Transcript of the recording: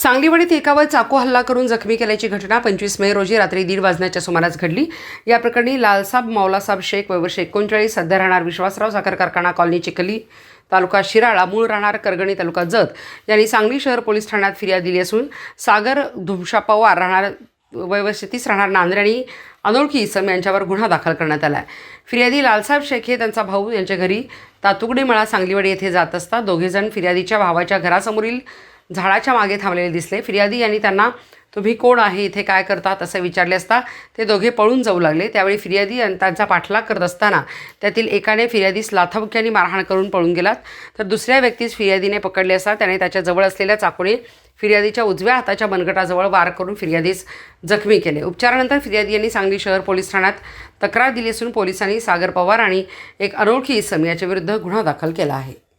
सांगलीवाडीत एकावर चाकू हल्ला करून जखमी केल्याची घटना पंचवीस मे रोजी रात्री दीड वाजण्याच्या सुमारास घडली. या प्रकरणी लालसाब मौलासाब शेख वयवर्ष एकोणचाळीस सध्या राहणार विश्वासराव साखर कारखाना कॉलनी चिखली तालुका शिराळा मूळ राहणार करगणी तालुका जत. यांनी सांगली शहर पोलीस ठाण्यात फिर्याद दिली असून सागर धुमशा पवार राहणार वयवस्थितीस तीस राहणार नांद्रे आणि अनोळखी इसम यांच्यावर गुन्हा दाखल करण्यात आला आहे फिर्यादी लालसाहेब शेख हे त्यांचा भाऊ यांच्या घरी तातुगडी मळा सांगलीवाडी येथे जात असता दोघेजण फिर्यादीच्या भावाच्या घरासमोरील झाडाच्या मागे थांबलेले दिसले. फिर्यादी यांनी त्यांना तुम्ही कोण आहे? इथे काय करतात? असं विचारले असता ते दोघे पळून जाऊ लागले. त्यावेळी फिर्यादी आणि त्यांचा पाठलाग करत असताना त्यातील एकाने फिर्यादीस लाथाबुक्याने मारहाण करून पळून गेलात. तर दुसऱ्या व्यक्तीस फिर्यादीने पकडले असता त्याने त्याच्याजवळ असलेल्या चाकूने फिर्यादीच्या उजव्या हाताच्या मनगटाजवळ वार करून फिर्यादीस जखमी केले. उपचारानंतर फिर्यादी यांनी सांगली शहर पोलीस ठाण्यात तक्रार दिली असून पोलिसांनी सागर पवार आणि एक अनोळखी इसम याच्या विरुद्ध गुन्हा दाखल केला आहे.